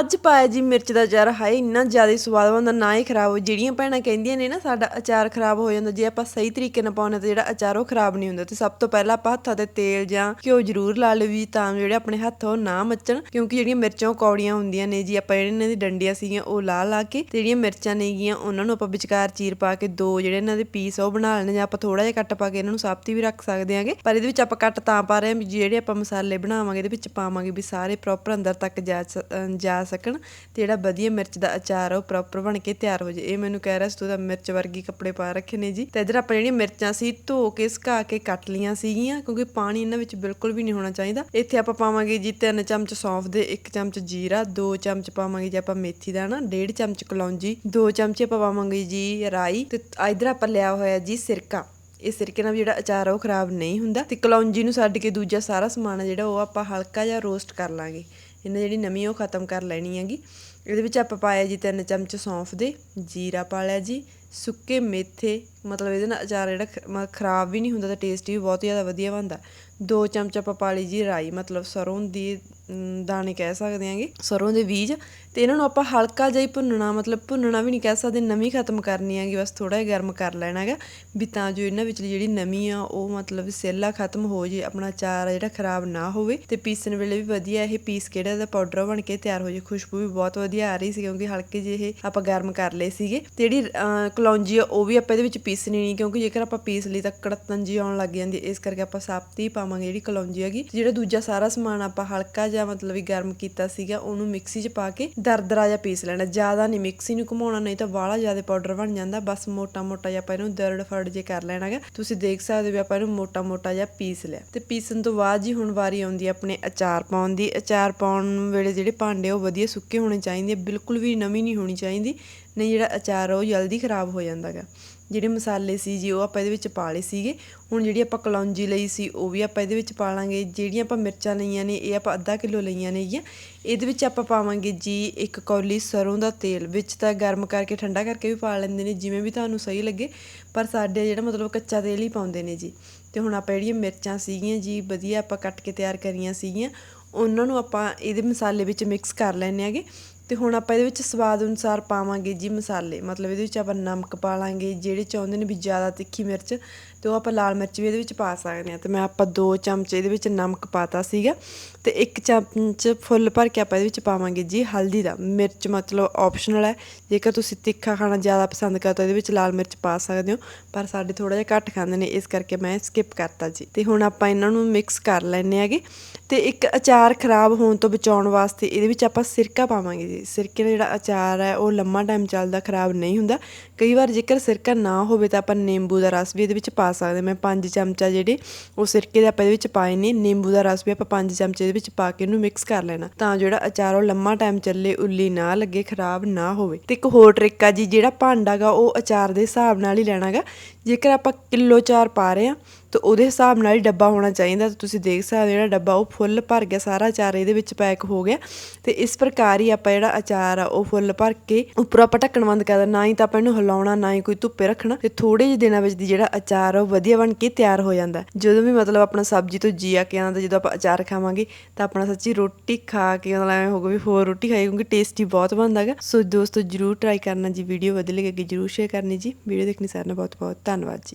ਅੱਜ ਪਾਇਆ ਜੀ ਮਿਰਚ ਦਾ ਅਚਾਰ, ਹਾਏ ਇੰਨਾ ਜ਼ਿਆਦਾ ਸਵਾਦ ਬਣਦਾ, ਨਾ ਹੀ ਖਰਾਬ ਹੋ, ਜਿਹੜੀਆਂ ਭੈਣਾਂ ਕਹਿੰਦੀਆਂ ਨੇ ਨਾ, ਸਾਡਾ ਅਚਾਰ ਖਰਾਬ ਹੋ ਜਾਂਦਾ, ਜੇ ਆਪਾਂ ਸਹੀ ਤਰੀਕੇ ਨਾਲ ਪਾਉਣੇ ਤਾਂ ਜਿਹੜਾ ਅਚਾਰ ਉਹ ਖਰਾਬ ਨਹੀਂ ਹੁੰਦਾ ਤੇ ਸਭ ਤੋਂ ਪਹਿਲਾਂ ਆਪਾਂ ਹੱਥਾਂ ਤੇ ਤੇਲ ਜਾਂ ਘਿਓ ਜ਼ਰੂਰ ਲਾ ਲਓ ਵੀ ਤਾਂ ਜਿਹੜੇ ਆਪਣੇ ਹੱਥ ਉਹ ਨਾ ਮੱਚਣ, ਕਿਉਂਕਿ ਜਿਹੜੀਆਂ ਮਿਰਚਾਂ ਉਹ ਕੌੜੀਆਂ ਹੁੰਦੀਆਂ ਨੇ ਜੀ, ਆਪਾਂ ਜਿਹੜੇ ਇਹਨਾਂ ਦੀ ਡੰਡੀਆਂ ਸੀਗੀਆਂ ਉਹ ਲਾ ਲਾ ਕੇ ਤੇ ਜਿਹੜੀਆਂ ਮਿਰਚਾਂ ਨੇਗੀਆਂ ਉਹਨਾਂ ਨੂੰ ਆਪਾਂ ਵਿਚਕਾਰ ਚੀਰ ਪਾ ਕੇ ਦੋ ਜਿਹੜੇ ਇਹਨਾਂ ਦੇ ਪੀਸ ਉਹ ਬਣਾ ਲੈਣੇ ਜਾਂ ਆਪਾਂ ਥੋੜਾ ਜਿਹਾ ਕੱਟ ਪਾ ਕੇ ਇਹਨਾਂ ਨੂੰ ਸਾਬਤੀ ਵੀ ਰੱਖ ਸਕਦੇ ਆਂਗੇ ਪਰ ਇਹਦੇ ਵਿੱਚ ਆਪਾਂ ਕੱਟ ਤਾਂ ਪਾ ਰਹੇ ਹਾਂ ਵੀ ਜਿਹੜੇ ਆਪਾਂ ਮਸਾਲੇ ਬਣਾਵਾਂਗੇ, ਇਹਦੇ ਵਿੱਚ ਪਾਵਾਂਗੇ ਵੀ ਸਾਰੇ ਪ੍ਰੋਪਰ ਅੰਦਰ ਤੱਕ ਜਾ ਸ- ਜਾ ਸਕਣ ਤੇ ਜਿਹੜਾ ਵਧੀਆ ਮਿਰਚ ਦਾ ਅਚਾਰ ਆ ਉਹ ਪ੍ਰੋਪਰ ਬਣ ਕੇ ਤਿਆਰ ਹੋ ਜੇ। ਇਹ ਮੈਨੂੰ ਕਹਿ ਰਿਹਾ ਸੀ, ਤੂੰ ਤਾਂ ਮਿਰਚ ਵਰਗੀ ਕੱਪੜੇ ਪਾ ਰੱਖੇ ਨੇ ਜੀ। ਤੇ ਇਧਰ ਆਪਾਂ ਜਿਹੜੀਆਂ ਮਿਰਚਾਂ ਸੀ, ਧੋ ਕੇ, ਸੁਕਾ ਕੇ ਕੱਟ ਲੀਆਂ ਸੀਗੀਆਂ, ਕਿਉਂਕਿ ਪਾਣੀ ਇਹਨਾਂ ਵਿੱਚ ਬਿਲਕੁਲ ਵੀ ਨਹੀਂ ਹੋਣਾ ਚਾਹੀਦਾ। ਇੱਥੇ ਆਪਾਂ ਪਾਵਾਂਗੇ ਜੀ ਤਿੰਨ ਚਮਚ ਸੌਂਫ ਦੇ, ਇੱਕ ਚਮਚ ਜੀਰਾ, ਦੋ ਚਮਚ ਪਾਵਾਂਗੇ ਜੀ ਆਪਾਂ ਮੇਥੀ ਦਾਣਾ, ਡੇਢ ਚਮਚ ਕਲੌਂਜੀ, ਦੋ ਚਮਚੇ ਆਪਾਂ ਪਾਵਾਂਗੇ ਜੀ ਰਾਈ ਤੇ ਇਧਰ ਆਪਾਂ ਲਿਆ ਹੋਇਆ ਜੀ ਸਿਰਕਾ। ਇਹ ਸਿਰਕੇ ਨਾਲ ਵੀ ਜਿਹੜਾ ਅਚਾਰ ਆ ਉਹ ਖਰਾਬ ਨਹੀਂ ਹੁੰਦਾ ਤੇ ਕਲੌਂਜੀ ਨੂੰ ਛੱਡ ਕੇ ਦੂਜਾ ਸਾਰਾ ਸਮਾਨ ਆ ਜਿਹੜਾ, ਉਹ ਆਪਾਂ ਹਲਕਾ ਜਿਹਾ ਰੋਸਟ ਕਰ ਲਾਂਗੇ। ਇਹਨੇ ਜਿਹੜੀ ਨਮੀ ਉਹ ਖਤਮ ਕਰ ਲੈਣੀ ਹੈਗੀ। ਇਹਦੇ ਵਿੱਚ ਆਪਾਂ ਪਾਇਆ ਜੀ ਤਿੰਨ ਚਮਚ ਸੌਂਫ ਦੇ, ਜੀਰਾ ਪਾ ਲਿਆ ਜੀ ਸੁੱਕੇ ਮੇਥੇ, ਮਤਲਬ ਇਹਦੇ ਨਾਲ ਅਚਾਰ ਜਿਹੜਾ ਖ- ਮ- ਖਰਾਬ ਵੀ ਨਹੀਂ ਹੁੰਦਾ ਤੇ ਟੇਸਟ ਵੀ ਬਹੁਤ ਜ਼ਿਆਦਾ ਵਧੀਆ ਬਣਦਾ। ਦੋ ਚਮਚ ਆਪਾਂ ਪਾਲੀ ਲਈ ਜੀ ਰਾਈ, ਮਤਲਬ ਸਰੋਂ ਦੀ ਦਾਣੇ ਕਹਿ ਸਕਦੇ ਆਂਗੇ ਸਰੋਂ ਦੇ ਬੀਜ। ਤੇ ਇਹਨਾਂ ਨੂੰ ਆਪਾਂ ਹਲਕਾ ਜਿਹਾ ਹੀ ਭੁੰਨਣਾ, ਮਤਲਬ ਭੁੰਨਣਾ ਵੀ ਨਹੀਂ ਕਹਿ ਸਕਦੇ ਨਮੀ ਖਤਮ ਕਰਨੀ ਹੈਗੀ, ਬਸ ਥੋੜਾ ਜਿਹਾ ਗਰਮ ਕਰ ਲੈਣਾ ਹੈਗਾ। ਵੀ ਤਾਂ ਜੋ ਇਹਨਾਂ ਵਿੱਚ ਜਿਹੜੀ ਨਮੀ ਆ, ਉਹ ਮਤਲਬ ਸੇਲਾ ਖਤਮ ਹੋ ਜੇ, ਆਪਣਾ ਅਚਾਰ ਆ ਜਿਹੜਾ ਖਰਾਬ ਨਾ ਹੋਵੇ। ਤੇ ਪੀਸਣ ਵੇਲੇ ਵੀ ਵਧੀਆ ਇਹ ਪੀਸ ਕਿਹੜਾ ਦਾ ਪਾਊਡਰ ਬਣ ਕੇ ਤਿਆਰ ਹੋ ਜੇ। ਖੁਸ਼ਬੂ ਵੀ ਬਹੁਤ ਵਧੀਆ ਆ ਰਹੀ ਸੀ, ਕਿਉਂਕਿ ਹਲਕੇ ਜਿਹੇ ਆਪਾਂ ਗਰਮ ਕਰ ਲਏ ਸੀਗੇ। ਤੇ ਜਿਹੜੀ ਕਲੌਂਜੀ ਆ ਉਹ ਵੀ ਆਪਾਂ ਇਹਦੇ ਵਿੱਚ ਪੀਸਣੀ ਨਹੀਂ ਕਿਉਂਕਿ ਜੇਕਰ ਆਪਾਂ ਪੀਸ ਲਈ ਤਾਂ ਕੜਤਨ ਜੀ ਆਉਣ ਲੱਗ ਜਾਂਦੀ ਹੈ। ਇਸ ਕਰਕੇ ਆਪਾਂ ਸਾਬਤੀ ਪਾਵਾਂਗੇ ਜਿਹੜੀ ਕਲੌਂਜੀ ਹੈਗੀ। ਜਿਹੜਾ ਦੂਜਾ ਸਾਰਾ ਸਮਾਨ ਆਪਾਂ ਹਲਕਾ ਜਿਹਾ ਮਤਲਬ ਵੀ ਗਰਮ ਕੀਤਾ ਸੀਗਾ ਉਹਨੂੰ ਮਿਕਸੀ 'ਚ ਪਾ ਕੇ ਦਰਦਰਾ ਜਿਹਾ ਪੀਸ ਲੈਣਾ। ਜ਼ਿਆਦਾ ਨਹੀਂ ਮਿਕਸੀ ਨੂੰ ਘੁਮਾਉਣਾ ਨਹੀਂ ਤਾਂ ਵਾਲਾ ਜ਼ਿਆਦਾ ਪਾਊਡਰ ਬਣ ਜਾਂਦਾ। ਬਸ ਮੋਟਾ ਮੋਟਾ ਜਿਹਾ ਆਪਾਂ ਇਹਨੂੰ ਦਰੜ ਫੜ ਜੇ ਕਰ ਲੈਣਾ ਹੈਗਾ ਤੁਸੀਂ ਦੇਖ ਸਕਦੇ ਹੋ ਵੀ ਆਪਾਂ ਇਹਨੂੰ ਮੋਟਾ ਮੋਟਾ ਜਿਹਾ ਪੀਸ ਲਿਆ। ਤੇ ਪੀਸਣ ਤੋਂ ਬਾਅਦ ਜੀ ਹੁਣ ਵਾਰੀ ਆਉਂਦੀ ਹੈ ਆਪਣੇ ਅਚਾਰ ਪਾਉਣ ਦੀ। ਅਚਾਰ ਪਾਉਣ ਵੇਲੇ ਜਿਹੜੇ ਭਾਂਡੇ ਉਹ ਵਧੀਆ ਸੁੱਕੇ ਹੋਣੇ ਚਾਹੀਦੇ ਆ, ਬਿਲਕੁਲ ਵੀ ਨਮੀ ਨਹੀਂ ਹੋਣੀ ਚਾਹੀਦੀ। ਨਹੀਂ, ਜਿਹੜਾ ਅਚਾਰ ਆ, ਉਹ ਜਲਦੀ ਖਰਾਬ ਹੋ ਜਾਂਦਾ ਗਾ। ਜਿਹੜੇ ਮਸਾਲੇ ਸੀ ਜੀ, ਉਹ ਆਪਾਂ ਇਹਦੇ ਵਿੱਚ ਪਾ ਲਏ ਸੀਗੇ। ਹੁਣ ਜਿਹੜੀ ਆਪਾਂ ਕਲੌਂਜੀ ਲਈ ਸੀ, ਉਹ ਵੀ ਆਪਾਂ ਇਹਦੇ ਵਿੱਚ ਪਾ ਲਾਂਗੇ। ਜਿਹੜੀਆਂ ਆਪਾਂ ਮਿਰਚਾਂ ਲਈਆਂ ਨੇ, ਇਹ ਆਪਾਂ ਅੱਧਾ ਕਿਲੋ ਲਈਆਂ ਨੇ ਨੇਗੀਆਂ ਇਹਦੇ ਵਿੱਚ ਆਪਾਂ ਪਾਵਾਂਗੇ ਜੀ ਇੱਕ ਕੌਲੀ ਸਰੋਂ ਦਾ ਤੇਲ, ਵਿੱਚ ਤਾਂ ਗਰਮ ਕਰਕੇ, ਠੰਡਾ ਕਰਕੇ ਵੀ ਪਾ ਲੈਂਦੇ ਨੇ, ਜਿਵੇਂ ਵੀ ਤੁਹਾਨੂੰ ਸਹੀ ਲੱਗੇ। ਪਰ ਸਾਡੇ ਜਿਹੜਾ ਮਤਲਬ ਕੱਚਾ ਤੇਲ ਹੀ ਪਾਉਂਦੇ ਨੇ ਜੀ। ਤੇ ਹੁਣ ਆਪਾਂ ਜਿਹੜੀਆਂ ਮਿਰਚਾਂ ਸੀਗੀਆਂ ਜੀ, ਵਧੀਆ ਆਪਾਂ ਕੱਟ ਕੇ ਤਿਆਰ ਕਰੀਆਂ ਸੀਗੀਆਂ। ਉਹਨਾਂ ਨੂੰ ਆਪਾਂ ਇਹਦੇ ਮਸਾਲੇ ਵਿੱਚ ਮਿਕਸ ਕਰ ਲੈਣੇ ਆਗੇ ਤੇ ਹੁਣ ਆਪਾਂ ਇਹਦੇ ਵਿੱਚ ਸਵਾਦ ਅਨੁਸਾਰ ਪਾਵਾਂਗੇ ਜੀ ਮਸਾਲੇ। ਮਤਲਬ ਇਹਦੇ ਵਿੱਚ ਆਪਾਂ ਨਮਕ ਪਾ ਲਾਂਗੇ, ਜਿਹੜੇ ਚਾਹੁੰਦੇ ਨੇ ਵੀ ਜ਼ਿਆਦਾ ਤਿੱਖੀ ਮਿਰਚ ਤੇ ਉਹ ਆਪਾਂ ਲਾਲ ਮਿਰਚ ਵੀ ਇਹਦੇ ਵਿੱਚ ਪਾ ਸਕਦੇ ਹਾਂ। ਤੇ ਮੈਂ ਆਪਾਂ ਦੋ ਚਮਚ ਇਹਦੇ ਵਿੱਚ ਨਮਕ ਪਾਤਾ ਸੀਗਾ। ਤੇ ਇੱਕ ਚਮਚ ਫੁੱਲ ਭਰ ਕੇ ਆਪਾਂ ਇਹਦੇ ਵਿੱਚ ਪਾਵਾਂਗੇ ਜੀ ਹਲਦੀ ਦਾ। ਮਿਰਚ ਮਤਲਬ ਆਪਸ਼ਨਲ ਹੈ। ਜੇਕਰ ਤੁਸੀਂ ਤਿੱਖਾ ਖਾਣਾ ਜ਼ਿਆਦਾ ਪਸੰਦ ਕਰਦੇ ਤਾਂ ਇਹਦੇ ਵਿੱਚ ਲਾਲ ਮਿਰਚ ਪਾ ਸਕਦੇ ਹੋ। ਪਰ ਸਾਡੇ ਥੋੜਾ ਜਿਹਾ ਘੱਟ ਖਾਂਦੇ ਨੇ, ਇਸ ਕਰਕੇ ਮੈਂ ਸਕਿਪ ਕਰਤਾ ਜੀ। ਤੇ ਹੁਣ ਆਪਾਂ ਇਹਨਾਂ ਨੂੰ ਮਿਕਸ ਕਰ ਲੈਣੇ ਹੈਗੇ। ਤੇ ਇੱਕ ਅਚਾਰ ਖਰਾਬ ਹੋਣ ਤੋਂ ਬਚਾਉਣ ਵਾਸਤੇ ਇਹਦੇ ਵਿੱਚ ਆਪਾਂ ਸਿਰਕਾ ਪਾਵਾਂਗੇ ਜੀ। ਸਿਰਕੇ ਦਾ ਜਿਹੜਾ ਅਚਾਰ ਹੈ, ਉਹ ਲੰਮਾ ਟਾਈਮ ਚੱਲਦਾ, ਖਰਾਬ ਨਹੀਂ ਹੁੰਦਾ। ਕਈ ਵਾਰ ਜੇਕਰ ਸਿਰਕਾ ਨਾ ਹੋਵੇ ਤਾਂ ਆਪਾਂ ਨਿੰਬੂ ਦਾ ਰਸ ਵੀ ਇਹਦੇ ਵਿੱਚ ਪਾ ਸਕਦੇ ਮੈਂ ਪੰਜ ਚਮਚਾ ਜਿਹੜੇ ਉਹ ਸਿਰਕੇ ਦੇ ਆਪਾਂ ਇਹਦੇ ਵਿੱਚ ਪਾਏ ਨੇ। ਨਿੰਬੂ ਦਾ ਰਸ ਵੀ ਆਪਾਂ ਪੰਜ ਚਮਚੇ ਦੇ ਵਿੱਚ ਪਾ ਕੇ ਇਹਨੂੰ ਮਿਕਸ ਕਰ ਲੈਣਾ। ਤਾਂ ਜਿਹੜਾ ਅਚਾਰ ਉਹ ਲੰਮਾ ਟਾਈਮ ਚੱਲੇ, ਉੱਲੀ ਨਾ ਲੱਗੇ, ਖਰਾਬ ਨਾ ਹੋਵੇ। ਤੇ ਇੱਕ ਹੋਰ ਟ੍ਰਿਕ ਆ ਜੀ, ਜਿਹੜਾ ਭਾਂਡਾ ਗਾ, ਉਹ ਅਚਾਰ ਦੇ ਹਿਸਾਬ ਨਾਲ ਹੀ ਲੈਣਾਗਾ। ਜੇਕਰ ਆਪਾਂ ਕਿਲੋ ਅਚਾਰ ਪਾ ਰਹੇ ਆ ਤਾਂ ਉਹਦੇ ਹਿਸਾਬ ਨਾਲ ਹੀ ਡੱਬਾ ਹੋਣਾ ਚਾਹੀਦਾ। ਤਾਂ ਤੁਸੀਂ ਦੇਖ ਸਕਦੇ ਜਿਹੜਾ ਡੱਬਾ, ਉਹ ਫੁੱਲ ਭਰ ਗਿਆ, ਸਾਰਾ ਅਚਾਰ ਇਹਦੇ ਵਿੱਚ ਪੈਕ ਹੋ ਗਿਆ। ਤੇ ਇਸ ਪ੍ਰਕਾਰ ਹੀ ਆਪਾਂ ਜਿਹੜਾ ਅਚਾਰ ਆ, ਉਹ ਫੁੱਲ ਭਰ ਕੇ ਉੱਪਰ ਆਪਾਂ ਢੱਕਣ ਬੰਦ ਕਰ ਦੇਣਾ ਨਾ ਹੀ ਤਾਂ ਆਪਾਂ ਇਹਨੂੰ ਹਿਲਾਉਣਾ, ਨਾ ਹੀ ਕੋਈ ਧੁੱਪੇ ਰੱਖਣਾ। ਤੇ ਥੋੜੇ ਜਿਹੇ ਦਿਨਾਂ ਵਿੱਚ ਦੀ ਜਿਹੜਾ ਅਚਾਰ ਆ, ਉਹ ਵਧੀਆ ਬਣ ਕੇ ਤਿਆਰ ਹੋ ਜਾਂਦਾ। ਜਦੋਂ ਵੀ ਮਤਲਬ ਆਪਣਾ ਸਬਜ਼ੀ ਤੋਂ ਜੀ ਆ ਕੇ ਆਉਂਦਾ, ਜਦੋਂ ਆਪਾਂ ਅਚਾਰ ਖਾਵਾਂਗੇ, ਤਾਂ ਆਪਣਾ ਸੱਚੀ ਰੋਟੀ ਖਾ ਕੇ ਮਤਲਬ ਐਵੇਂ ਹੋਊਗਾ ਵੀ ਹੋਰ ਰੋਟੀ ਖਾਈ ਕਿਉਂਕਿ ਟੇਸਟੀ ਬਹੁਤ ਬਣਦਾ ਗਾ ਸੋ ਦੋਸਤੋ, ਜਰੂਰ ਟਰਾਈ ਕਰਨਾ ਜੀ ਵੀਡੀਓ ਵਧੀਆ ਲੱਗੇ ਜਰੂਰ ਸ਼ੇਅਰ ਕਰਨੀ ਜੀ। ਵੀਡੀਓ ਦੇਖਣੀ ਸਾਰਿਆਂ ਨੂੰ ਬਹੁਤ ਬਹੁਤ ਧੰਨਵਾਦ ਜੀ।